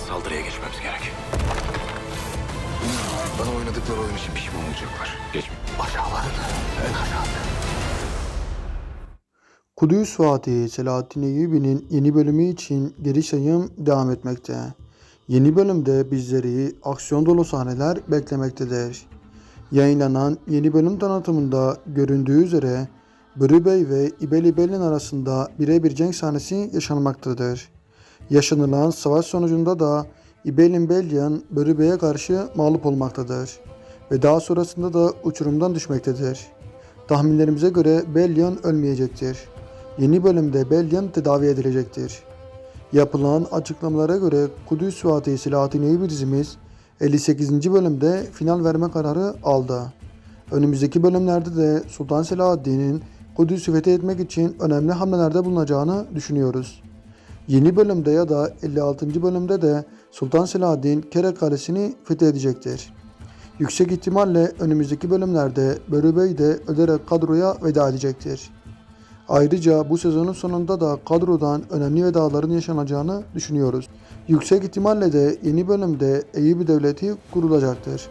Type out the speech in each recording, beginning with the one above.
saldırıya geçmemiz gerek. Bana oynadıkları oyun için pişman olacaklar. Geç. Aşağıların en aşağısı. Kudüs Fatih Selahattin Eyyubi'nin yeni bölümü için geri sayım devam etmekte. Yeni bölümde bizleri aksiyon dolu sahneler beklemektedir. Yayınlanan yeni bölüm tanıtımında göründüğü üzere Börü Bey ve İbeli Belin arasında birebir cenk sahnesi yaşanmaktadır. Yaşanılan savaş sonucunda da İbelin Belyan Börü Bey'e karşı mağlup olmaktadır ve daha sonrasında da uçurumdan düşmektedir. Tahminlerimize göre Belyan ölmeyecektir. Yeni bölümde Belyan tedavi edilecektir. Yapılan açıklamalara göre Kudüs Fatih Selahattin Eyyubi dizimiz 58. bölümde final verme kararı aldı. Önümüzdeki bölümlerde de Sultan Selahaddin'in Kudüs'ü fethetmek için önemli hamlelerde bulunacağını düşünüyoruz. Yeni bölümde ya da 56. bölümde de Sultan Selahaddin Kerek Kalesi'ni fethedecektir. Yüksek ihtimalle önümüzdeki bölümlerde Börü Bey de ölerek kadroya veda edecektir. Ayrıca bu sezonun sonunda da kadrodan önemli vedaların yaşanacağını düşünüyoruz. Yüksek ihtimalle de yeni bölümde Eyyubi Devleti kurulacaktır.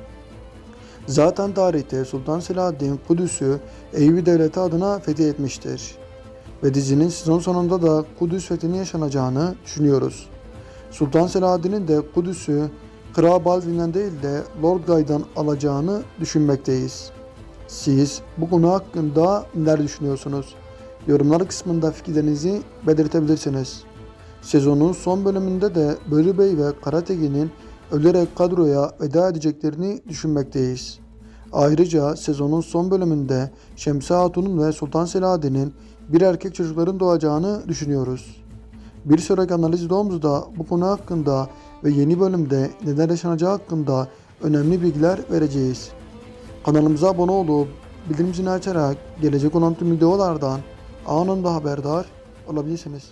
Zaten tarihte Sultan Selahaddin Kudüs'ü Eyyubi Devleti adına fethetmiştir. Ve dizinin sezon sonunda da Kudüs fethinin yaşanacağını düşünüyoruz. Sultan Selahaddin'in de Kudüs'ü Kral Baldwin'den değil de Lord Guy'dan alacağını düşünmekteyiz. Siz bu konu hakkında neler düşünüyorsunuz? Yorumlar kısmında fikirlerinizi belirtebilirsiniz. Sezonun son bölümünde de Börü Bey ve Karategin'in ölerek kadroya veda edeceklerini düşünmekteyiz. Ayrıca sezonun son bölümünde Şemsi Hatun'un ve Sultan Selahaddin'in bir erkek çocukların doğacağını düşünüyoruz. Bir sonraki analiz videomuzda bu konu hakkında ve yeni bölümde neler yaşanacağı hakkında önemli bilgiler vereceğiz. Kanalımıza abone olup bildirim zilini açarak gelecek olan tüm videolardan anında haberdar olabilirsiniz.